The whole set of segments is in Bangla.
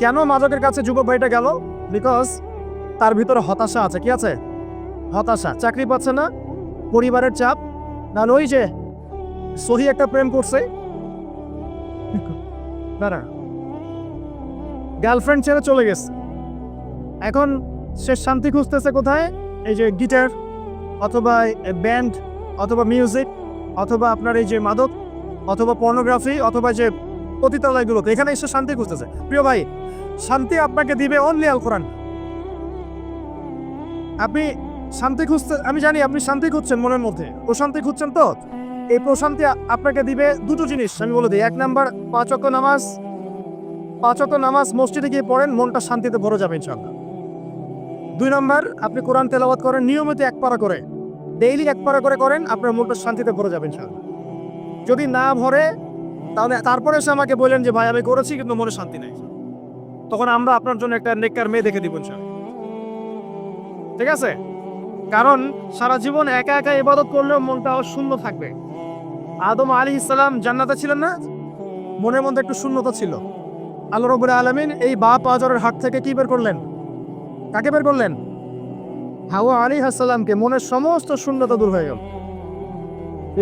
কেন মাদকের কাছে যুবক ভাইটা গেল? বিকজ তার ভিতরে হতাশা আছে, কি আছে? হতাশা। চাকরি পাচ্ছে না, পরিবারের চাপ। না ওই যে সহি একটা প্রেম করছে। গার্লফ্রেন্ড ছেড়ে চলে গেছে। এখন সে শান্তি খুঁজতেছে কোথায়? এই যে গিটার, অথবা ব্যান্ড, অথবা মিউজিক, অথবা আপনার এই যে মাদক, অথবা পর্নোগ্রাফি, অথবা যে পতিতালয়গুলোতে। এখানে এসে শান্তি খুঁজতেছে। প্রিয় ভাই শান্তি আপনাকে দিবে অনলি আল কোরআন। আপনি শান্তি খুঁজতে, আমি জানি আপনি শান্তি খুঁজছেন মনের মধ্যে। প্রশান্তি খুঁজছেন তো? এই প্রশান্তি আপনাকে দিবে দুটো জিনিস, আমি বলে দিই। এক নাম্বার, পাঁচ নামাজ। পাঁচ নামাজ, মসজিদে গিয়ে পড়েন, মনটা শান্তিতে ভরে যাবে ইনশাল্লাহ দুই নম্বর, আপনি কোরআন তেলাওয়াত করেন, নিয়মিত এক পারা করে। ডেইলি এক পারা করে করেন, আপনার মনটা শান্তিতে ভরে যাবে ইনশাল্লাহ যদি না ভরে, তাহলে তারপরে এসে আমাকে বললেন যে, ভাই, আমি করেছি, কিন্তু মনে শান্তি নেই। তখন আমরা আপনার জন্য একটা নেককার মেয়ে দেখে দিব ঠিক আছে? কারণ সারা জীবন একা একা ইবাদত করলেও মনটা শূন্য থাকবে। আদম আলী ইসলাম জান্নাতে ছিলেন না? মনের মধ্যে একটু শূন্যতা ছিল। আল্লাহ রবুল আলমিন এই বাপ আজরের হাত থেকে কি বের করলেন? কাকে বের করলেন? হাওয়া আলী হাসালামকে মনের সমস্ত শূন্যতা দূর হয়ে গেল।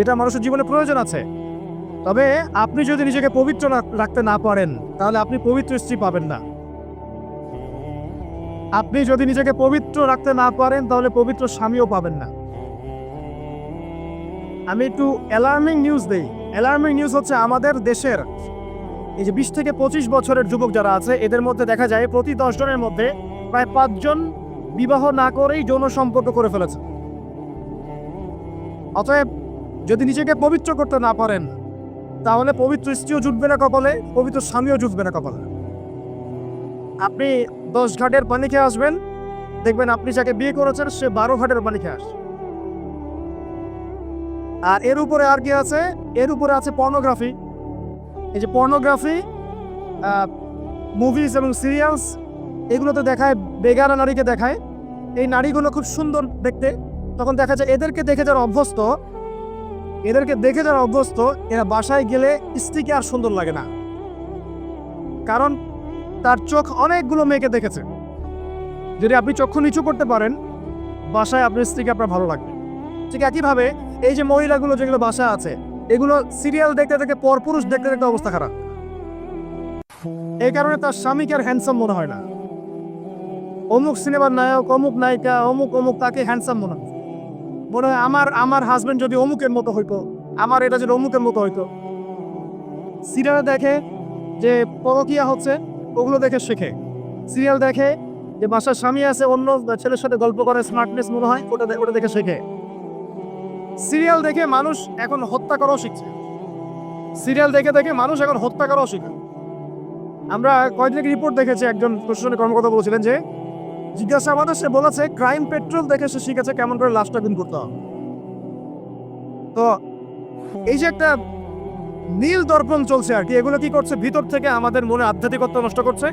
এটা মানুষের জীবনে প্রয়োজন আছে। তবে আপনি যদি নিজেকে পবিত্র রাখতে না পারেন, তাহলে আপনি পবিত্র স্ত্রী পাবেন না। আপনি যদি নিজেকে পবিত্র রাখতে না পারেন, তাহলে পবিত্র স্বামীও পাবেন না। আমি একটু অ্যালার্মিং নিউজ দেই। অ্যালার্মিং নিউজ হচ্ছে আমাদের দেশের এই যে বিশ থেকে পঁচিশ বছরের যুবক যারা আছে, এদের মধ্যে দেখা যায় প্রতি জনের মধ্যে প্রায় পাঁচজন বিবাহ না করেই যৌন সম্পর্ক করে ফেলেছে। অতএব যদি নিজেকে পবিত্র করতে না পারেন, তাহলে পবিত্র স্ত্রীও জুটবে না কপালে, পবিত্র স্বামীও জুটবে না কপালে। আপনি দশ ঘাটের পানি খেয়ে আসবেন। দেখবেন আপনি যাকে বিয়ে করেছেন, সে বারো ঘাটের পানি খেয়ে আসে আর এর উপরে আর কি আছে? এর উপরে আছে পর্নোগ্রাফি এই যে পর্নোগ্রাফি মুভিজ এবং সিরিয়ালস এগুলোতে দেখায় বেগানা নারীকে দেখায়। এই নারীগুলো খুব সুন্দর দেখতে। তখন দেখা যায় এদেরকে দেখে যারা অভ্যস্ত, এদেরকে দেখে যারা অভ্যস্ত, এরা বাসায় গেলে স্ত্রীকে আর সুন্দর লাগে না। কারণ তার চোখ অনেকগুলো মেয়েকে দেখেছে। যদি আপনি চক্ষু নিচু করতে পারেন, বাসায় আপনার স্ত্রীকে আপনার ভালো লাগবে। ঠিক একইভাবে এই যে মহিলাগুলো যেগুলো বাসায় আছে, এগুলো সিরিয়াল দেখতে দেখতে, পরপুরুষ দেখতে দেখতে অবস্থা খারাপ। এই কারণে তার স্বামীকে আর হ্যান্ডসাম মনে হয় না। অমুক সিনেমার নায়ক, অমুক নায়িকা, অমুক অমুক তাকে হ্যান্ডসাম মনে হয়। মনে হয় আমার আমার হাজবেন্ড যদি অমুকের মতো হইতো, আমার এটা যদি অমুকের মতো হইতো। সিরিয়ালে দেখে যে পরকিয়া হচ্ছে ওগুলো দেখে শেখে। সিরিয়াল দেখে যে বাসার স্বামী আছে, অন্য ছেলের সাথে গল্প করে স্মার্টনেস মনে হয়, ওটা ওটা দেখে শেখে। সিরিয়াল দেখে মানুষ এখন হত্যা করাও শিখছে। সিরিয়াল দেখে দেখে মানুষ এখন হত্যা করাও শিখে। আমরা কয়েকদিন রিপোর্ট দেখেছি, একজন প্রশাসনিক কর্মকর্তা বলেছিলেন যে জিজ্ঞাসাবাদে সে বলেছে ক্রাইম পেট্রোল দেখে সে শিখেছে কেমন করে লাশটা গুম করতে হবে। তো, এই যে একটা নীল দর্পণ চলছে আর কি। এগুলো কি করছে? ভিতর থেকে আমাদের মনে আধ্যাত্মিকত্ব নষ্ট করছে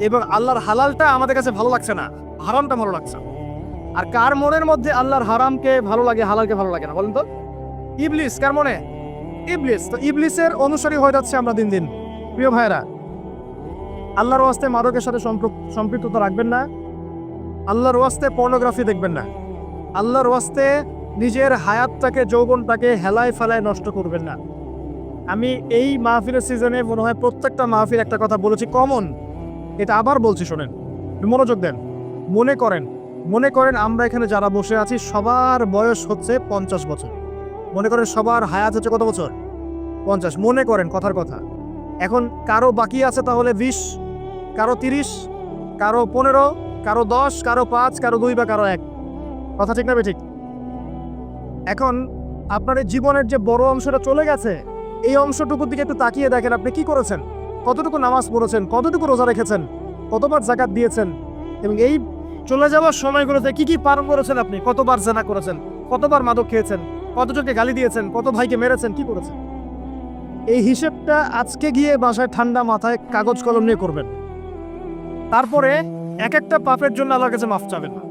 এবং আল্লাহর হালালটা আমাদের কাছে ভালো লাগছে না। হারামটা ভালো লাগছে। আর কার মনের মধ্যে আল্লাহর হারামকে ভালো লাগে, হালালকে ভালো লাগে না? বলেন তো। ইবলিস, কার মনে? ইবলিস। তো ইবলিসের অনুসারী হয়ে যাচ্ছে আমরা দিন দিন। প্রিয় ভাইরা আল্লাহর ওয়াস্তে মাদকের সাথে সম্পৃক্ততা রাখবেন না। আল্লাহর ওয়াস্তে পর্নোগ্রাফি দেখবেন না। আল্লাহর ওয়াস্তে নিজের হায়াতটাকে, যৌবনটাকে হেলায় ফেলায় নষ্ট করবেন না। আমি এই মাহফিলের সিজনে মনে হয় প্রত্যেকটা মাহফিল একটা কথা বলেছি কমন এটা আবার বলছি, শোনেন মনোযোগ দেন। মনে করেন মনে করেন আমরা এখানে যারা বসে আছি, সবার বয়স হচ্ছে পঞ্চাশ বছর। মনে করেন সবার হায়াত হচ্ছে কত বছর? পঞ্চাশ। মনে করেন, কথার কথা। এখন কারও বাকি আছে তাহলে বিশ, কারও তিরিশ, কারও পনেরো, কারও দশ, কারও পাঁচ, কারও দুই বা কারও এক। কথা ঠিক না ঠিক? এখন আপনার জীবনের যে বড় অংশটা চলে গেছে এই অংশটুকুর দিকে একটু তাকিয়ে দেখেন, আপনি কি করেছেন? কতটুকু নামাজ পড়েছেন? কতটুকু রোজা রেখেছেন? কতবার জাকাত দিয়েছেন? এবং এই চলে যাওয়ার সময়গুলোতে কি কি পালন করেছেন আপনি? কতবার জেনা করেছেন? কতবার মাদক খেয়েছেন? কতজনকে গালি দিয়েছেন? কত ভাইকে মেরেছেন? কি করেছেন? এই হিসেবটা আজকে গিয়ে বাসায় ঠান্ডা মাথায় কাগজ কলম নিয়ে করবেন। তারপরে এক একটা পাপের জন্য আল্লাহর কাছে মাফ চাবেন। না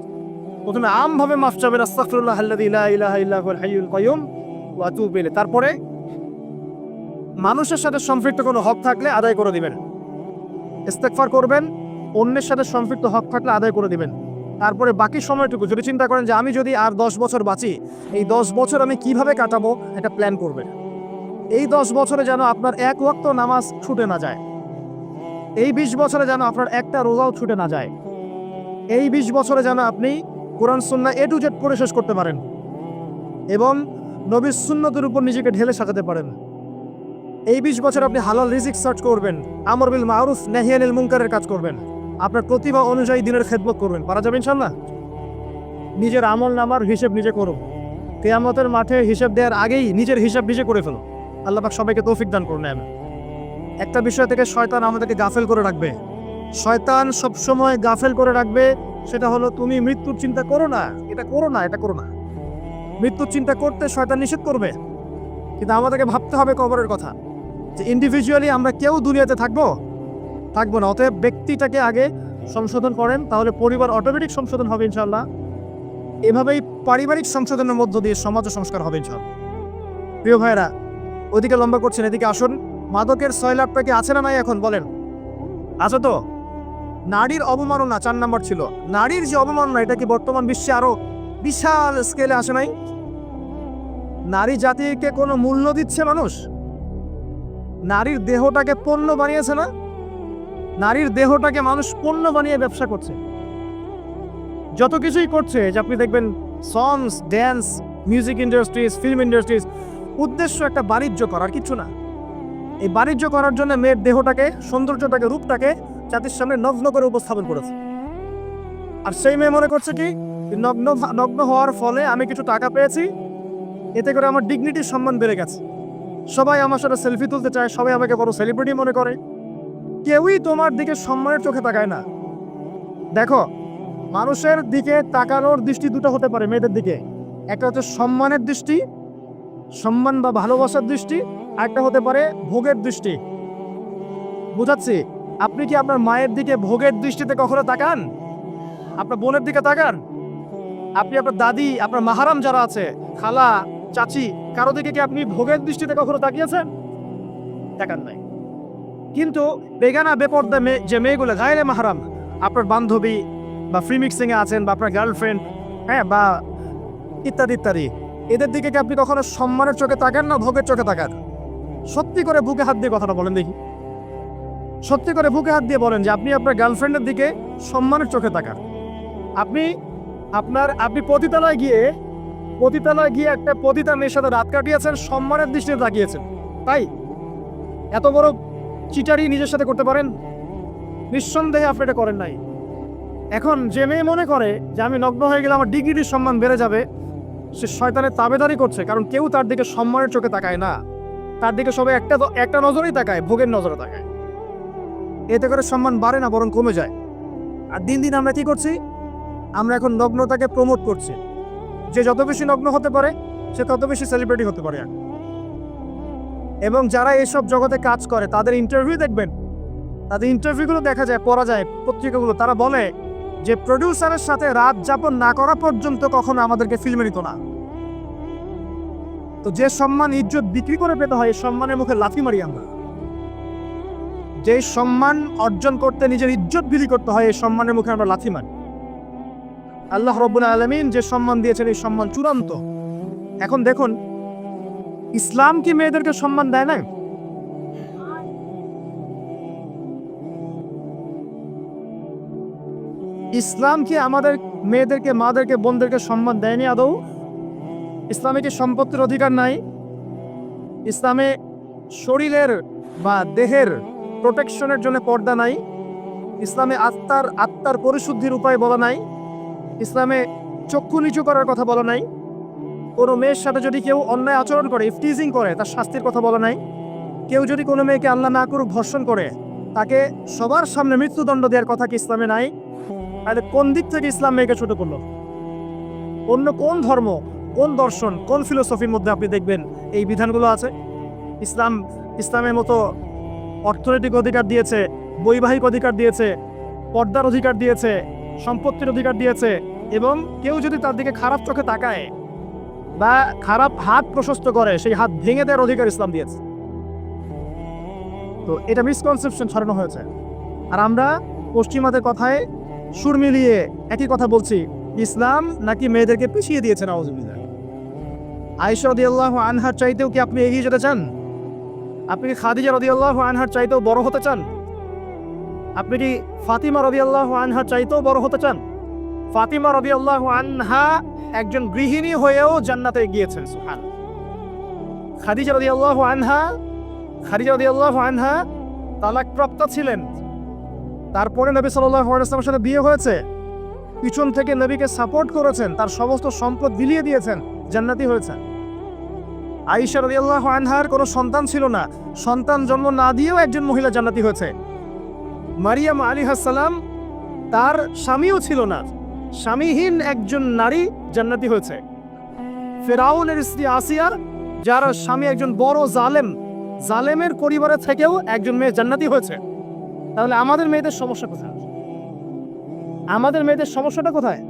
প্রথমে আমভাবে মাফ চাবেন, আস্তাগফিরুল্লাহ আল্লাযী লা ইলাহা ইল্লা হুয়াল হাইয়ুল কাইয়ুম ওয়া আতুবু তারপরে মানুষের সাথে সম্পৃক্ত কোনো হক থাকলে আদায় করে দিবেন। ইস্তেকফার করবেন, অন্যের সাথে সম্পৃক্ত হক থাকলে আদায় করে দিবেন। তারপরে বাকি সময়টুকু যদি চিন্তা করেন যে আমি যদি আর দশ বছর বাঁচি, এই দশ বছর আমি কীভাবে কাটাবো, এটা প্ল্যান করবেন। এই দশ বছরে যেন আপনার এক ওয়াক্ত নামাজ ছুটে না যায়। এই বিশ বছরে যেন আপনার একটা রোজাও ছুটে না যায়। এই বিশ বছরে যেন আপনি কোরআন সুন্না এ টু জেড করে শেষ করতে পারেন। এবং নবীর সুন্নতের উপর নিজেকে ঢেলে সাজাতে পারেন। এই বিশ বছর আপনি হালাল রিজিক সার্চ করবেন, আমর বিল মারুফ নেহিয়ানিল মুনকারের কাজ করবেন। আপনার প্রতিভা অনুযায়ী দিনের খেদমত করবেন। পারা যাবে ইনশাল্লাহ নিজের আমল নামার হিসেব নিজে করুন কেয়ামতের মাঠে হিসেব দেওয়ার আগেই নিজের হিসাব নিজে করে ফেলো। আল্লাহবাক সবাইকে তৌফিক দান করুন আমি একটা বিষয় থেকে শয়তান আমাদেরকে গাফেল করে রাখবে। শয়তান সবসময় গাফেল করে রাখবে, সেটা হলো তুমি মৃত্যুর চিন্তা করো না। এটা করো না, এটা করো না। মৃত্যুর চিন্তা করতে শয়তান নিষেধ করবে। কিন্তু আমাদেরকে ভাবতে হবে কবরের কথা। যে ইন্ডিভিজুয়ালি আমরা কেউ দুনিয়াতে থাকব? থাকব না। অতএব ব্যক্তিটাকে আগে সংশোধন করেন, তাহলে পরিবার অটোমেটিক সংশোধন হবে ইনশাল্লাহ এভাবেই পারিবারিক সংশোধনের মধ্য দিয়ে সমাজ সংস্কার হবে ইনশাল্লাহ প্রিয় ভাইরা ওদিকে লম্বা করছেন, এদিকে আসুন। মাদকের ছয় লাখ টাকা আছে না নাই এখন? বলেন। আছে তো? নারীর অবমাননা চার নম্বর ছিল। নারীর যে অবমাননা, এটা কি বর্তমান বিশ্বে আরও বিশাল স্কেলে আসে নাই? নারী জাতিকে কোনো মূল্য দিচ্ছে মানুষ? নারীর দেহটাকে পণ্য বানিয়েছে না? নারীর দেহটাকে মানুষ পণ্য বানিয়ে ব্যবসা করছে। যত কিছুই করছে, যে আপনি দেখবেন songs dance music industries film industries উদ্দেশ্য একটা বাণিজ্য করার কিছু না। এই বাণিজ্য করার জন্য মেয়ের দেহটাকে, সৌন্দর্যটাকে, রূপটাকে জাতির সামনে নগ্ন করে উপস্থাপন করেছে। আর সেই মেয়ে মনে করছে কি নগ্ন নগ্ন হওয়ার ফলে আমি কিছু টাকা পেয়েছি, এতে করে আমার ডিগনিটির সম্মান বেড়ে গেছে। সবাই আমার সাথে সেলফি তুলতে চায়, সবাই আমাকে বড় সেলিব্রিটি মনে করে। কেউই তোমার দিকে সম্মানের চোখে তাকায় না। দেখো, মানুষের দিকে তাকানোর দৃষ্টি দুটো হতে পারে, মেয়েদের দিকে। একটা হচ্ছে সম্মানের দৃষ্টি, সম্মান বা ভালোবাসার দৃষ্টি আরেকটা হতে পারে ভোগের দৃষ্টি। বুঝাচ্ছি, আপনি কি আপনার মায়ের দিকে ভোগের দৃষ্টিতে কখনো তাকান? আপনার বোনের দিকে তাকান? আপনি আপনার দাদি, আপনার মাহারাম যারা আছে, খালা চাচি, কারও দিকে কি আপনি ভোগের দৃষ্টিতে কখনো তাকিয়েছেন? তাকান নাই। কিন্তু বেগানা, বেপর্দা মেয়ে যে মেয়েগুলো গায়ে মাহারাম, আপনার বান্ধবী বা ফ্রি মিক্সিংয়ে আছেন বা আপনার গার্লফ্রেন্ড হ্যাঁ বা ইত্যাদি ইত্যাদি, এদের দিকে কি আপনি কখনো সম্মানের চোখে তাকান না ভোগের চোখে তাকান? সত্যি করে বুকে হাত দিয়ে কথাটা বলেন দেখি। সত্যি করে বুকে হাত দিয়ে বলেন যে আপনি আপনার গার্লফ্রেন্ডের দিকে সম্মানের চোখে তাকান। আপনি আপনার, আপনি পতিতালয় গিয়ে পতিতালয় গিয়ে একটা পতিতা মেয়ের সাথে রাত কাটিয়েছেন, সম্মানের দৃষ্টিতে তাকিয়েছেন। তাই এত বড় চিটারি নিজের সাথে করতে পারেন? নিঃসন্দেহে আপনি এটা করেন নাই। এখন যে মেয়ে মনে করে যে আমি নগ্ন হয়ে গেলে আমার ডিগ্রির সম্মান বেড়ে যাবে, সে শয়তানের তাবেদারি করছে, কারণ কেউ তার দিকে সম্মানের চোখে তাকায় না। তার দিকে সবাই একটা একটা নজরেই তাকায়, ভোগের নজরে তাকায়। এতে করে সম্মান বাড়ে না, বরং কমে যায়। আর দিন দিন আমরা কি করছি? আমরা এখন নগ্নতাকে প্রমোট করছি। যে যত বেশি নগ্ন হতে পারে, সে তত বেশি সেলিব্রিটি হতে পারে এবং যারা এইসব জগতে কাজ করে, তাদের ইন্টারভিউ দেখবেন। তাদের ইন্টারভিউগুলো দেখা যায়, পড়া যায়, পত্রিকাগুলো। তারা বলে যে প্রডিউসারের সাথে রাত যাপন না করা পর্যন্ত কখনো আমাদেরকে ফিল্মে নিত না। তো যে সম্মান ইজ্জত বিক্রি করে পেতে হয় সম্মানের মুখে লাথি মারি আমরা। যে সম্মান অর্জন করতে নিজের ইজ্জত বিলি করতে হয় এই সম্মানের মুখে আমরা লাথি মারি। আল্লাহ রব্বুল আলমিন যে সম্মান দিয়েছেন, এই সম্মান চূড়ান্ত। এখন দেখুন, ইসলাম কি মেয়েদেরকে সম্মান দেয় না ইসলাম কি আমাদের মেয়েদেরকে, মাদেরকে, বোনদেরকে সম্মান দেয়নি আদৌ? ইসলামে কি সম্পত্তির অধিকার নাই? ইসলামে শরীরের বা দেহের প্রোটেকশনের জন্য পর্দা নাই? ইসলামে আত্মার আত্মার পরিশুদ্ধির উপায় বলা নাই? ইসলামে চক্ষু নিচু করার কথা বলা নাই। কোনো মেয়ের সাথে যদি কেউ অন্যায় আচরণ করে ইফটিজিং করে, তার শাস্তির কথা বলা নাই। কেউ যদি কোনো মেয়েকে আল্লাহ না করুক ধর্ষণ করে, তাকে সবার সামনে মৃত্যুদণ্ড দেওয়ার কথা কি ইসলামে নাই? তাহলে কোন দিক থেকে ইসলাম মেয়েকে ছোট করল? অন্য কোন ধর্ম, কোন দর্শন, কোন ফিলোসফির মধ্যে আপনি দেখবেন এই বিধানগুলো আছে? ইসলাম, ইসলামের মতো অর্থনৈতিক অধিকার দিয়েছে, বৈবাহিক অধিকার দিয়েছে, পর্দার অধিকার দিয়েছে সম্পত্তির অধিকার দিয়েছে এবং কেউ যদি তার দিকে খারাপ চোখে তাকায় বা খারাপ হাত প্রশস্ত করে, সেই হাত ভেঙে দেওয়ার অধিকার ইসলাম দিয়েছে। তো এটা মিসকনসেপশন ছড়ানো হয়েছে। আর আমরা পশ্চিমাদের কথায় সুর মিলিয়ে একই কথা বলছি, ইসলাম নাকি মেয়েদেরকে পিছিয়ে দিয়েছে নওয়াজুবিল্লাহ আয়েশা রদিয়াল্লাহ আনহার চাইতেও কি আপনি এগিয়ে যেতে চান? আপনি কি খাদিজা রদিয়াল্লাহ আনহার চাইতেও বড় হতে চান? আপনি কি ফাতিমা রদিয়াল্লাহ আনহার চাইতেও বড় হতে চান? ফাতিমা রবি আল্লাহ আনহা একজন গৃহিণী হয়েও জান্নাতে গিয়েছেন সুহান খাদিজা রবি আল্লাহ আনহা, খাদিজা রদিয়াল্লাহ আনহা তালাকপ্রাপ্ত ছিলেন। তারপরে নবী সাল্লামের সাথে বিয়ে হয়েছে। পিছন থেকে নবীকে সাপোর্ট করেছেন, তার সমস্ত সম্পদ বিলিয়ে দিয়েছেন, জান্নাতি হয়েছেন। আইসা রদিয়াল্লাহ আনহার কোনো সন্তান ছিল না। সন্তান জন্ম না দিয়েও একজন মহিলা জান্নাতি হয়েছে। মারিয়াম আলী হাসালাম, তার স্বামীও ছিল না। স্বামীহীন একজন নারী জান্নাতি হয়েছে। ফেরাউনের স্ত্রী আসিয়া, যার স্বামী একজন বড় জালেম, জালেমের পরিবারে থেকেও একজন মেয়ে জান্নাতি হয়েছে। তাহলে আমাদের মেয়েদের সমস্যা কোথায়? আমাদের মেয়েদের সমস্যাটা কোথায়?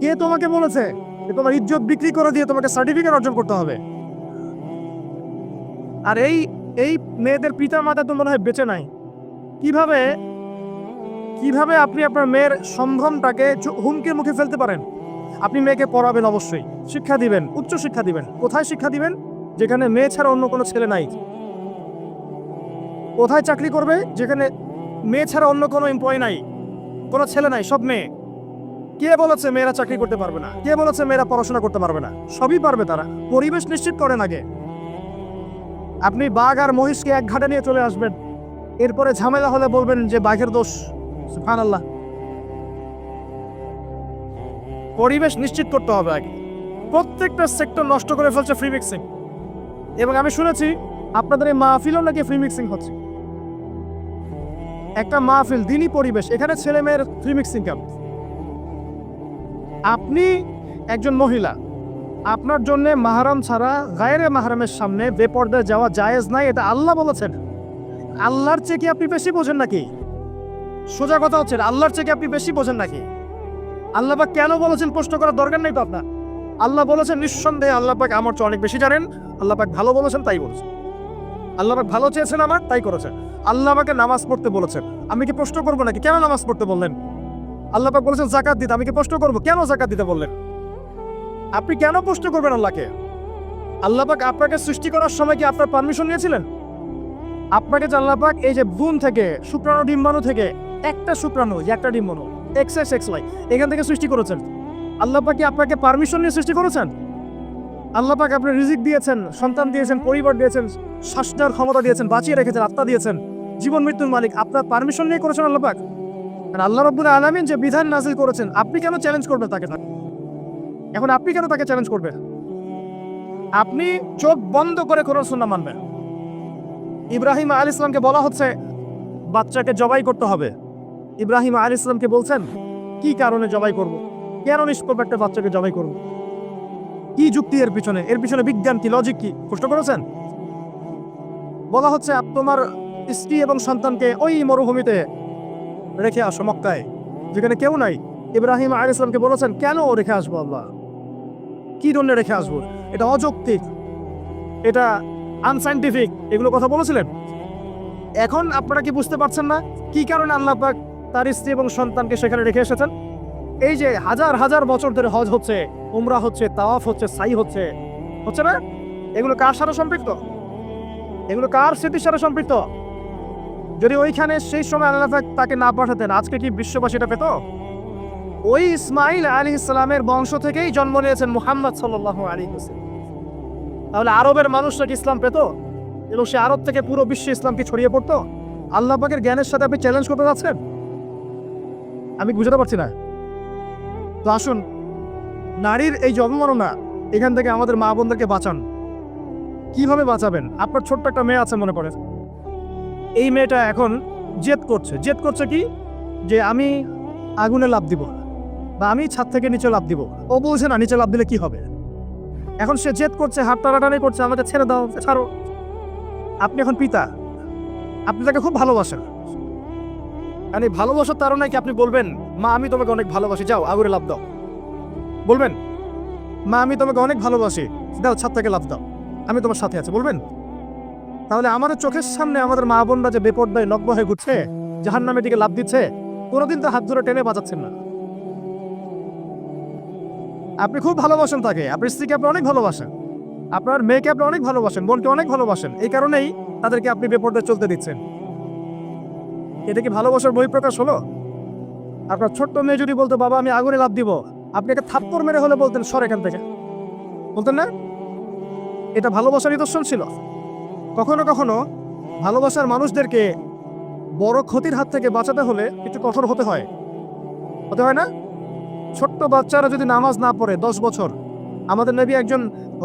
কে তোমাকে বলেছে যে তোমার ইজ্জত বিক্রি করে দিয়ে তোমাকে সার্টিফিকেট অর্জন করতে হবে? আর এই এই মেয়েদের পিতা মাতা তো মনে হয় বেঁচে নাই। কীভাবে কীভাবে আপনি আপনার মেয়ের সম্ভ্রমটাকে হুমকির মুখে ফেলতে পারেন? আপনি মেয়েকে পড়াবেন অবশ্যই। শিক্ষা দিবেন, উচ্চ শিক্ষা দিবেন। কোথায় শিক্ষা দিবেন? যেখানে মেয়ে ছাড়া অন্য কোনো ছেলে নাই। কোথায় চাকরি করবে? যেখানে মেয়ে ছাড়া অন্য কোনো এমপ্লয় নাই। কোনো ছেলে নাই, সব মেয়ে। কে বলেছে মেয়েরা চাকরি করতে পারবে না? কে বলেছে মেয়েরা পড়াশোনা করতে পারবে না? সবই পারবে তারা। পরিবেশ নিশ্চিত করেন আগে। আপনি বাঘ আর মহিষকে এক ঘাটে নিয়ে চলে আসবেন। এরপরে ঝামেলা হলে বলবেন যে বাঘের দোষ। সুফান আল্লাহ পরিবেশ নিশ্চিত করতে হবে আগে। প্রত্যেকটা সেক্টর নষ্ট করে ফেলছে ফ্রি মিক্সিং এবং আমি শুনেছি আপনাদের এই মাহফিলও নাকি ফ্রি মিক্সিং হচ্ছে। একটা মাহফিল, দিনই পরিবেশ, এখানে ছেলে মেয়ের ফ্রি মিক্সিং ক্যাম্প আপনি একজন মহিলা, আপনার জন্য মাহারাম ছাড়া গায়েরে মাহারামের সামনে বেপর্দায় যাওয়া জায়েজ নাই, এটা আল্লাহ বলেছেন। আল্লাহর চেয়ে কি আপনি বেশি বোঝেন নাকি? সোজা কথা হচ্ছে, আল্লাহর চেয়ে কি আপনি বেশি বোঝেন নাকি? আল্লাহ পাক কেন বলেছেন প্রশ্ন করার দরকার নেই তো আপনার? আল্লাহ বলেছেন, নিঃসন্দেহে আল্লাহ পাক আমার চেয়ে অনেক বেশি জানেন আল্লাহ পাক ভালো বলেছেন, তাই বলেছেন। আল্লাহ পাক ভালো চেয়েছেন আমার, তাই করেছেন। আল্লাহ আমাকে নামাজ পড়তে বলেছেন। আমি কি প্রশ্ন করব নাকি? কেন নামাজ পড়তে বললেন? আল্লাহ পাক বলেছেন জাকাত দিতে। আমি কি প্রশ্ন করব? কেন জাকাত দিতে বললেন? আপনি কেন প্রশ্ন করবেন আল্লাহকে? আল্লাহ পাক আপনাকে সৃষ্টি করার সময় কি আপনার পারমিশন নিয়েছিলেন? আপনাকে যে আল্লাহ পাক, এই যে বুন থেকে, শুক্রাণু ডিম্বাণু থেকে, একটা শুক্রাণু, যে একটা ডিম্বাণু এক্স এক্স এক্স ওয়াই এখান থেকে সৃষ্টি করেছেন। আল্লাহ পাক কি আপনাকে পারমিশন নিয়ে সৃষ্টি করেছেন? আল্লাহ পাক আপনি রিজিক দিয়েছেন, সন্তান দিয়েছেন, পরিবার দিয়েছেন শ্বাসটার ক্ষমতা দিয়েছেন, বাঁচিয়ে রেখেছেন, আত্মা দিয়েছেন, জীবন মৃত্যুর মালিক, আপনার পারমিশন নিয়ে করেছেন আল্লাহ পাক। আল্লাহ রব্বুল আলামিন যে বিধান নাজিল করেছেন, আপনি কেন চ্যালেঞ্জ করবেন তাকে? এখন আপনি কেন তাকে চ্যালেঞ্জ করবেন? আপনি চোখ বন্ধ করে কোরআন, সুন্নাহ মানবেন। ইব্রাহিম আল ইসলামকে বলা হচ্ছে, বাচ্চাকে জবাই করতে হবে। ইব্রাহিম আল ইসলামকে বলছেন, কি কারণে জবাই করব? কেন নিষ্পাপ একটা বাচ্চাকে জবাই করব? কি যুক্তি এর পিছনে? এর পিছনে বিজ্ঞান কি? লজিক কি? প্রশ্ন করেছেন? বলা হচ্ছে তোমার স্ত্রী এবং সন্তানকে ওই মরুভূমিতে রেখে আসো, মক্কায়, যেখানে কেউ নাই। ইব্রাহিম আল ইসলামকে বলেছেন, কেন রেখে আসব আল্লাহ? কি জন্য রেখে আসব? এটা অযৌক্তিক। এটা আনসাইন্টিফিক এগুলো কথা বলেছিলেন? এখন আপনারা কি বুঝতে পারছেন না কি কারণে আল্লাহ পাক তার স্ত্রী এবং সন্তানকে সেখানে রেখে এসেছেন? এই যে হাজার হাজার বছর ধরে হজ হচ্ছে, উমরা হচ্ছে, তাওয়াফ হচ্ছে, সাই হচ্ছে হচ্ছে না? এগুলো কার সাথে সম্পৃক্ত? এগুলো কার স্মৃতির সাথে সম্পৃক্ত? যদি ওইখানে সেই সময় আল্লাহ তাকে না পাঠাতেন, আজকে কি বিশ্ববাসীটা পেত? ওই ইসমাইল আলী ইসলামের বংশ থেকেই জন্ম নিয়েছেন মুহাম্মদ সাল্লাহ আলী হোসেন তাহলে আরবের মানুষরা কি ইসলাম পেত এবং সে আরব থেকে পুরো বিশ্বে ইসলাম কি ছড়িয়ে পড়তো? আল্লাহ পাকের জ্ঞানের সাথে আপনি চ্যালেঞ্জ করতে যাচ্ছেন? আমি বুঝতে পারছি না। তো আসুন, নারীর এই জন্মমরণা এখান থেকে আমাদের মা বোনদেরকে বাঁচান। কীভাবে বাঁচাবেন? আপনার ছোট্ট একটা মেয়ে আছে মনে করেন এই মেয়েটা এখন জেদ করছে। জেদ করছে কি? যে আমি আগুনে লাভ দিব। বা আমি ছাদ থেকে নিচে লাভ দিব। ও বলছে না, নিচে লাভ দিলে কি হবে? এখন সে জেদ করছে, হাত টানাটানি করছে, আমাকে ছেড়ে দাও, ছাড়ো। আপনি এখন পিতা। আপনি তাকে খুব ভালোবাসেন। আর এই ভালোবাসার তারণায় কি আপনি বলবেন, মা, আমি তোমাকে অনেক ভালোবাসি, যাও, আগুনে লাভ দাও। বলবেন, মা, আমি তোমাকে অনেক ভালোবাসি, দাও, ছাদ থেকে লাভ দাও, আমি তোমার সাথে আছি। বলবেন? তাহলে আমাদের চোখের সামনে আমাদের মা বোনরা যে বেপর্দায় নগ্ন হয়ে ঘুরছে জাহান নামে দিকে লাভ দিচ্ছে, কোনোদিন তো হাত ধরে টেনে বাঁচাচ্ছেন না। আপনি খুব ভালোবাসেন তাকে। আপনার স্ত্রীকে আপনি অনেক ভালোবাসেন। আপনার মেয়েকে আপনি অনেক ভালোবাসেন, বোনকে অনেক ভালোবাসেন। এই কারণেই তাদেরকে আপনি বেপর্দায় চলতে দিচ্ছেন। এটা কি ভালোবাসার বহিঃপ্রকাশ হলো? আপনার ছোট্ট মেয়ে যদি বলতো, বাবা, আমি আগুনে লাভ দিব। আপনি একটা থাপ্পড় মেরে হলে বলতেন, সর এখান থেকে। বলতেন না? এটা ভালোবাসার নিদর্শন ছিল। কখনো কখনো ভালোবাসার মানুষদেরকে বড় ক্ষতির হাত থেকে বাঁচাতে হলে একটু কঠোর হতে হয়। হতে হয় না? ছোট্ট বাচ্চারা যদি নামাজ না পড়ে দশ বছর, আমাদের নবী একজন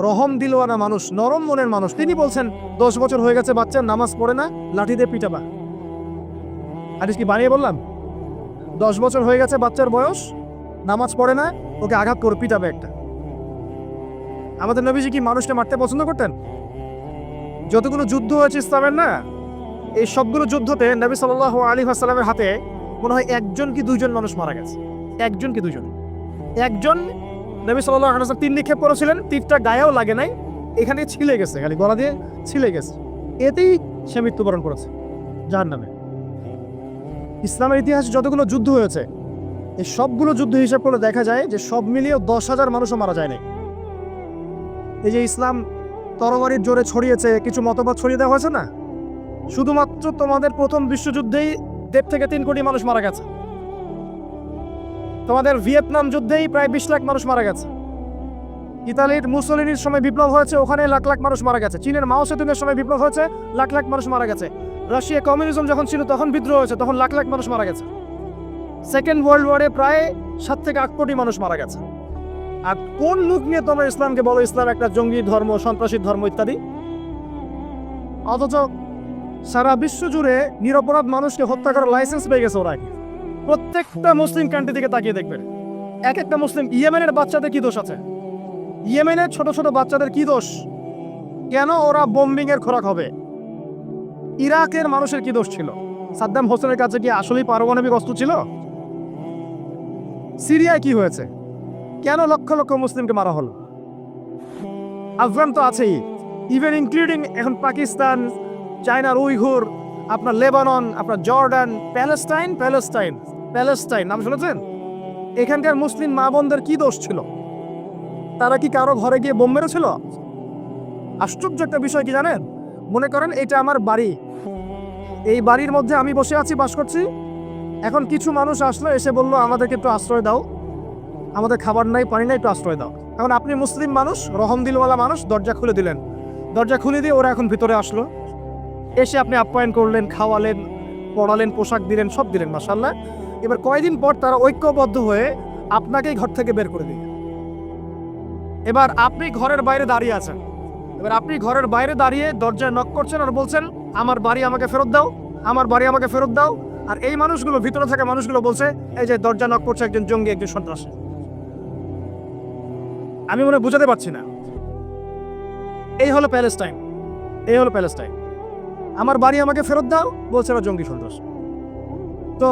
রহম দিলওয়ানা মানুষ, নরম মনের মানুষ, তিনি বলছেন, দশ বছর হয়ে গেছে বাচ্চার নামাজ পড়ে না, লাঠি দিয়ে পিটাবা। আরিস কি বানিয়ে বললাম? দশ বছর হয়ে গেছে, বাচ্চার বয়স, নামাজ পড়ে না, ওকে আঘাত করে পিটাবে একটা। আমাদের নবীজি কি মানুষটা মারতে পছন্দ করতেন? যতগুলো যুদ্ধ হয়েছে ইসলামের না, এই সবগুলো যুদ্ধতে নবী সাল্লাহ আলী আসসালামের হাতে মনে হয় একজন কি দুইজন মানুষ মারা গেছে। একজন কি দুজন একজন নবী সাল্লাহ আলাইসাল্লাম তিন নিক্ষেপ করেছিলেন, তীরটা গায়েও লাগে নাই, এখানে ছিলে গেছে, খালি গলা দিয়ে ছিলে গেছে। এতেই সে মৃত্যুবরণ করেছে যার নামে ইসলামের ইতিহাসে যতগুলো যুদ্ধ হয়েছে, এই সবগুলো যুদ্ধ হিসাব করে দেখা যায় যে সব মিলিয়ে দশ হাজার মানুষও মারা যায় নাই। এই যে ইসলাম তরবারির জোরে ছড়িয়েছে, কিছু মতবাদ ছড়িয়ে দেওয়া হয়েছে না? শুধুমাত্র তোমাদের প্রথম বিশ্বযুদ্ধেই দেড় থেকে তিন কোটি মানুষ মারা গেছে। তোমাদের ভিয়েতনাম যুদ্ধেই প্রায় বিশ লাখ মানুষ মারা গেছে। ইতালির মুসলিনির সময় বিপ্লব হয়েছে, ওখানে লাখ লাখ মানুষ মারা গেছে। চীনের মাও সেতুনের সময় বিপ্লব হয়েছে, লাখ লাখ মানুষ মারা গেছে। রাশিয়া কমিউনিজম যখন ছিল, তখন বিদ্রোহ হয়েছে, তখন লাখ লাখ মানুষ মারা গেছে। সেকেন্ড ওয়ার্ল্ড ওয়ারে প্রায় সাত থেকে আট কোটি মানুষ মারা গেছে। আর কোন মুখ নিয়ে তোমরা ইসলামকে বলো, ইসলাম একটা জঙ্গি ধর্ম, সন্ত্রাসী ধর্ম ইত্যাদি? অথচ সারা বিশ্ব জুড়ে নিরপরাধ মানুষকে হত্যা করার লাইসেন্স পেয়ে গেছে ওরা প্রত্যেকটা মুসলিম কান্ট্রি থেকে তাকিয়ে দেখবেন এক একটা মুসলিম ইয়েমেনের বাচ্চাদের কি দোষ আছে? ইয়েমেনের ছোট ছোট বাচ্চাদের কি দোষ? কেন ওরা বোম্বিং এর খোরাক হবে? ইরাকের মানুষের কি দোষ ছিল? সাদ্দাম হোসেনের কাছে কি আসলেই পারমাণবিক অস্ত্র ছিল? সিরিয়ায় কি হয়েছে? কেন লক্ষ লক্ষ মুসলিমকে মারা হল? আফগান তো আছেই। ইভেন ইনক্লুডিং এখন পাকিস্তান চায়নার উইঘুর, আপনার লেবানন, আপনার জর্ডান, প্যালেস্টাইন প্যালেস্টাইন। প্যালেস্টাইন, নাম শুনেছেন? এখানকার মুসলিম মা বোনদের কি দোষ ছিল? তারা কি কারও ঘরে গিয়ে বোম মেরেছিল? আশ্চর্য একটা বিষয় কি জানেন? মনে করেন এটা আমার বাড়ি। এই বাড়ির মধ্যে আমি বসে আছি, বাস করছি। এখন কিছু মানুষ আসলো, এসে বলল, আমাদেরকে একটু আশ্রয় দাও। আমাদের খাবার নাই, পানি নাই, একটু আশ্রয় দাও। এখন আপনি মুসলিম মানুষ, রহম দিলওয়ালা মানুষ, দরজা খুলে দিলেন। দরজা খুলে দিয়ে ওরা এখন ভিতরে আসলো। এসে আপনি আপ্যায়ন করলেন, খাওয়ালেন, পড়ালেন, পোশাক দিলেন, সব দিলেন মাসাল্লাহ এবার কয়দিন পর তারা ঐক্যবদ্ধ হয়ে আপনাকেই ঘর থেকে বের করে দিলেন এবার আপনি ঘরের বাইরে দাঁড়িয়ে আছেন। এবার আপনি ঘরের বাইরে দাঁড়িয়ে দরজায় নক করছেন আর বলছেন, আমার বাড়ি আমাকে ফেরত দাও, আমার বাড়ি আমাকে ফেরত দাও। আর এই মানুষগুলো, ভিতরে থাকা মানুষগুলো বলছে, এই যে দরজা নক করছে একজন জঙ্গি, একজন সন্ত্রাসী। আমি মনে বুঝাতে পারছি না। এই হলো প্যালেস্টাইন। এই হলো প্যালেস্টাইন। আমার বাড়ি আমাকে ফেরত দাও, বলছে ওরা জঙ্গি সন্ত্রাস। তো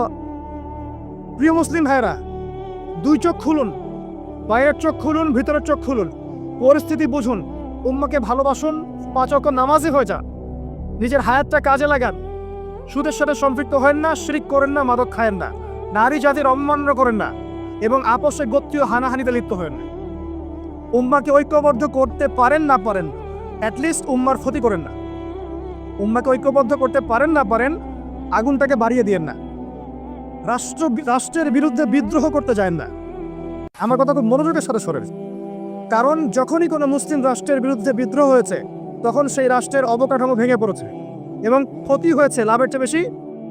প্রিয় মুসলিম ভাইরা দুই চোখ খুলুন বাইরের চোখ খুলুন, ভিতরের চোখ খুলুন। পরিস্থিতি বুঝুন, উম্মাকে ভালোবাসুন, পাঁচ অক্ষ নামাজি হয়ে যান নিজের হায়াতটা কাজে লাগান। সুদের সাথে সম্পৃক্ত হয়েন না, শিরিক করেন না, মাদক খায়েন না। নারী জাতির অবমাননা করেন না এবং আপসে গোত্রীয় হানাহানিতে লিপ্ত হয়েন। না উম্মাকে ঐক্যবদ্ধ করতে পারেন না পারেন অ্যাটলিস্ট উম্মার ক্ষতি করেন না। উম্মাকে ঐক্যবদ্ধ করতে পারেন না পারেন, আগুনটাকে বাড়িয়ে দিয়েন না। রাষ্ট্র রাষ্ট্রের বিরুদ্ধে বিদ্রোহ করতে যায় না। আমার কথা খুব মনোযোগের সাথে শোনেন। কারণ যখনই কোনো মুসলিম রাষ্ট্রের বিরুদ্ধে বিদ্রোহ হয়েছে, তখন সেই রাষ্ট্রের অবকাঠামো ভেঙে পড়েছে এবং ক্ষতি হয়েছে, লাভের চেয়ে বেশি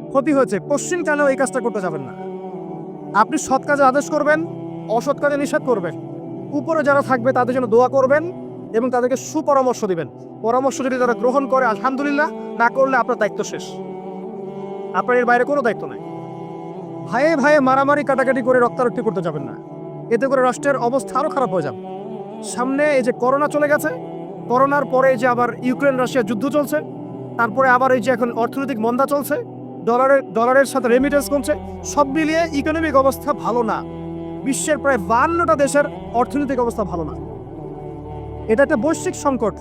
ক্ষতি হয়েছে। পশ্চিমকালেও এই কাজটা করতে যাবেন না? আপনি সৎ কাজে আদেশ করবেন, অসৎ কাজে নিষেধ করবেন। উপরে যারা থাকবে, তাদের জন্য দোয়া করবেন এবং তাদেরকে সুপরামর্শ দিবেন। পরামর্শ যদি তারা গ্রহণ করে, আলহামদুলিল্লাহ, না করলে আপনার দায়িত্ব শেষ। আপনার এর বাইরে কোনো দায়িত্ব নাই। ভাইয়ে ভাইয়ে মারামারি কাটাকাটি করে রক্তারক্তি করতে যাবেন না। এতে করে রাষ্ট্রের অবস্থা আরও খারাপ হয়ে যাবে। সামনে এই যে করোনা চলে গেছে, করোনার পরে যে আবার ইউক্রেন রাশিয়া যুদ্ধ চলছে, তারপরে আবার এই যে এখন অর্থনৈতিক মন্দা চলছে, ডলারের ডলারের সাথে রেমিটেন্স কমছে, সব মিলিয়ে ইকোনমিক অবস্থা ভালো না। বিশ্বের প্রায় বান্নটা দেশের অর্থনৈতিক অবস্থা ভালো না। এটা একটা বৈশ্বিক সংকট।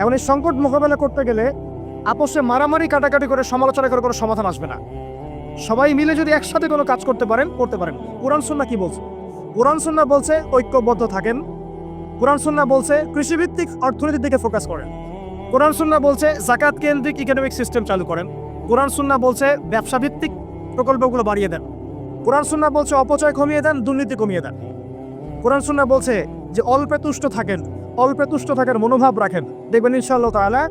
এখন এই সংকট মোকাবেলা করতে গেলে আপোষে মারামারি কাটাকাটি করে সমালোচনা করে কোনো সমাধান আসবে না। সবাই মিলে যদি একসাথে কোনো কাজ করতে পারেন করতে পারেন। কোরআন সুন্না কি বলছে? কোরআন সুন্না বলছে ঐক্যবদ্ধ থাকেন। কোরআন সুন্না বলছে কৃষিভিত্তিক অর্থনীতির দিকে ফোকাস করেন। কোরআন সুন্না বলছে জাকাত কেন্দ্রিক ইকোনমিক সিস্টেম চালু করেন। কোরআন সুন্না বলছে ব্যবসা ভিত্তিক প্রকল্পগুলো বাড়িয়ে দেন। কোরআন সুন্না বলছে অপচয় কমিয়ে দেন, দুর্নীতি কমিয়ে দেন। কোরআন সুন্না বলছে যে অল্পে তুষ্ট থাকেন, অল্পে তুষ্ট থাকার মনোভাব রাখেন। দেখবেন ইনশাআল্লাহ তাআলা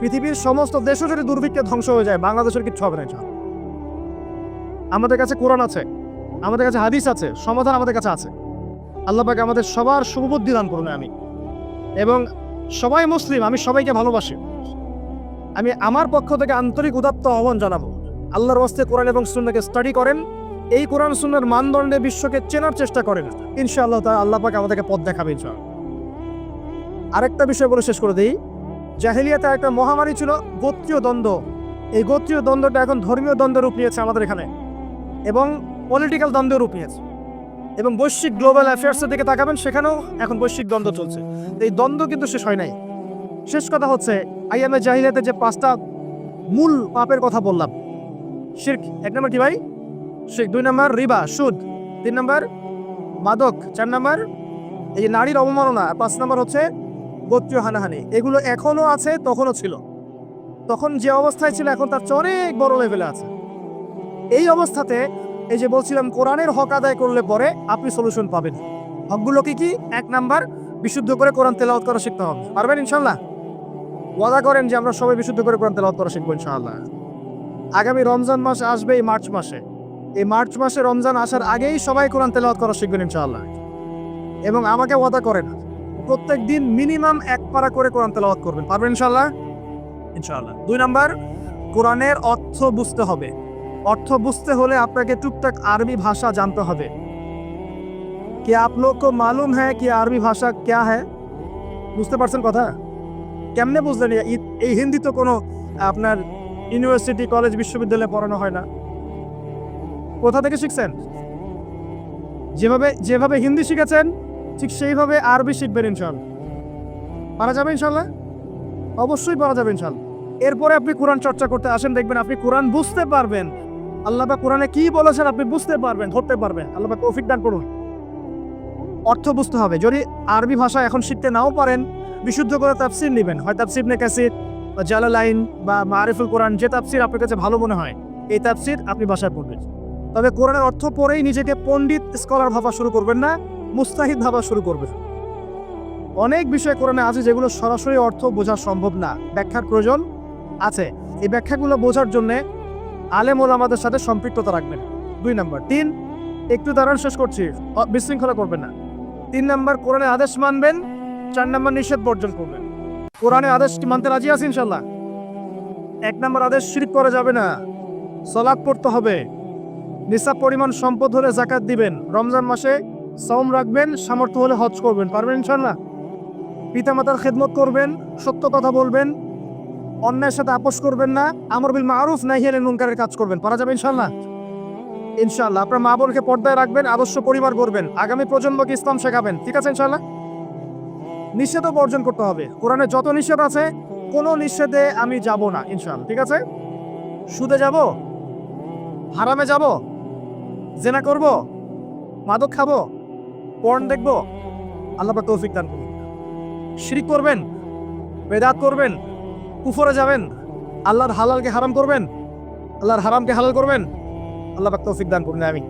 পৃথিবীর সমস্ত দেশও যদি দুর্ভিক্ষে ধ্বংস হয়ে যায়, বাংলাদেশের কিচ্ছু হবে না। আমাদের কাছে কোরআন আছে, আমাদের কাছে হাদিস আছে, সমাধান আমাদের কাছে আছে। আল্লাহ পাক আমাদের সবার শুভবুদ্ধি দান করুন আমি এবং সবাই মুসলিম, আমি সবাইকে ভালোবাসি। আমি আমার পক্ষ থেকে আন্তরিক উদাত্ত আহ্বান জানাব, আল্লাহর ওয়াস্তে কোরআন এবং সুন্নাকে স্টাডি করেন, এই কোরআন সুন্নার মানদণ্ডে বিশ্বকে চেনার চেষ্টা করেন, ইনশাআল্লাহ তা আল্লাহ পাক আমাদেরকে পথ দেখাবে, ইনশাআল্লাহ। আরেকটা বিষয় বলে শেষ করে দিই, জাহেলিয়াতে একটা মহামারী ছিল, গোত্রীয় দ্বন্দ্ব। এই গোত্রীয় দ্বন্দ্বটা এখন ধর্মীয় দ্বন্দ্বের রূপ নিয়েছে আমাদের এখানে। এবং পলিটিক্যাল দ্বন্দ্বের রূপ নিয়েছে। এবং বৈশ্বিক গ্লোবাল অ্যাফেয়ার্সের দিকে তাকাবেন, সেখানেও এখন বৈশ্বিক দ্বন্দ্ব চলছে। এই দ্বন্দ্ব কিন্তু শেষ হয় নাই। শেষ কথা হচ্ছে আইএমএ জাহিলিয়াতে যে পাঁচটা মূল পাপের কথা বললাম, শির্ক এক নম্বর কি ভাই? শির্ক। দুই নম্বর রিবা, সুদ। তিন নম্বর মাদক। চার নম্বর এই যে নারীর অবমাননা। পাঁচ নম্বর হচ্ছে গোত্রীয় হানাহানি। এগুলো এখনও আছে, তখনও ছিল। তখন যে অবস্থায় ছিল, এখন তার চেয়ে অনেক বড় লেভেলে আছে। এই অবস্থাতে এই যে বলছিলাম, কোরআনের হক আদায় করলে পরে আপনি সলিউশন পাবেন। হকগুলো কি? কি এক নাম্বার, বিশুদ্ধ করে কোরআন তেলাওয়াত করা শিখতে হবে। পারবেন ইনশাল্লাহ ওয়াদা করেন যে আমরা সবাই বিশুদ্ধ করে কোরআন তেলাওয়াত করা শিখব ইনশাআল্লাহ। আগামী রমজান মাস আসবে এই মার্চ মাসে। এই মার্চ মাসে রমজান আসার আগেই সবাই কোরআন তেলাওয়াত করা শিখবেন ইনশাআল্লাহ। এবং আমাকে ওয়াদা করেন, প্রত্যেক দিন মিনিমাম এক পারা করে কোরআন তেলাওয়াত করবেন। পারবেন ইনশাআল্লাহ? ইনশাআল্লাহ। দুই নাম্বার, কোরআনের অর্থ বুঝতে হবে। অর্থ বুঝতে হলে আপনাকে টুকটাক আরবি ভাষা জানতে হবে। কি আপ লোক মালুম হ্যাঁ কি আরবি ভাষা ক্যা হ্যাঁ বুঝতে পারছেন কথা? কেমনে বুঝলেন? এই- হিন্দি তো কোনো, আপনার ইউনিভার্সিটি, কলেজ, বিশ্ববিদ্যালয়ে পড়ানো হয় না। কোথা থেকে শিখছেন? যেভাবে যেভাবে হিন্দি শিখেছেন, ঠিক সেইভাবে আরবি শিখবেন ইনশাল্লাহ পারা যাবে ইনশাল্লাহ অবশ্যই পারা যাবে ইনশাল্লাহ এরপরে আপনি কোরআন চর্চা করতে আসেন, দেখবেন আপনি কোরআন বুঝতে পারবেন। আল্লাহ কোরআনে কি বলেছেন আপনি বুঝতে পারবেন, ধরতে পারবেন। আল্লাহ তৌফিক দান করুন। অর্থ বুঝতে হবে। যদি আরবি ভাষা এখন শিখতে নাও পারেন, বিশুদ্ধ করে তাফসির নেবেন। হয় তাফসির নে কাসির বা জালালাইন বা মারিফুল কোরআন, যে তাফসির আপনার কাছে ভালো মনে হয়, এই তাফসির আপনি ভাষায় পড়বেন। তবে কোরআনের অর্থ পড়েই নিজেকে পণ্ডিত, স্কলার ভাবা শুরু করবেন না, মুস্তাহিদ ভাবা শুরু করবেন। অনেক বিষয় কোরআনে আছে যেগুলো সরাসরি অর্থ বোঝা সম্ভব না। ব্যাখ্যার প্রয়োজন আছে। এই ব্যাখ্যাগুলো বোঝার জন্য আলেম আমাদের সাথে সম্পৃক্ততা রাখবেন। দুই নাম্বার। তিন, একটু দাঁড়ান, শেষ করছি। বিশৃঙ্খলা করবেন না। তিন নাম্বার কোরআনের আদেশ মানবেন, চার নাম্বার, নিষেধ বর্জন করবেন। কোরআনে আদেশ কি মানতে রাজি আছে ইনশাল্লাহ এক নাম্বার, আদেশ শিরিক করা যাবে না। সলাদ পড়তে হবে। নিসাব পরিমাণ সম্পদ হলে জাকাত দিবেন। রমজান মাসে সম রাখবেন, সামর্থ্য হলে হজ করবেন। পারবেন ইনশাল্লাহ পিতামাতার খেদমত করবেন, সত্য কথা বলবেন অন্যের সাথে আপোষ করবেন না, আমর বিল মারুফ নাই হেলে নুনকারের কাজ করবেন। পারা যাবে ইনশাল্লাহ ইনশাল্লাহ আপনার মা বোনকে পর্দায় রাখবেন, আদর্শ পরিবার করবেন আগামী প্রজন্মকে ইসলাম শেখাবেন। ঠিক আছে ইনশাল্লাহ নিষেধও বর্জন করতে হবে। কোরআনে যত নিষেধ আছে, কোনো নিষেধে আমি যাব না ইনশাল্লাহ ঠিক আছে? সুদে যাব? হারামে যাব? জেনা করব? মাদক খাব? পর্ন দেখব? আল্লাহ তৌফিক দান করুন। শিরিক করবেন? বেদাত করবেন? কুফরে যাবেন? আল্লাহর হালালকে হারাম করবেন? আল্লাহর হারামকে হালাল করবেন? আল্লাহ পাক তৌফিক দান করুন আমি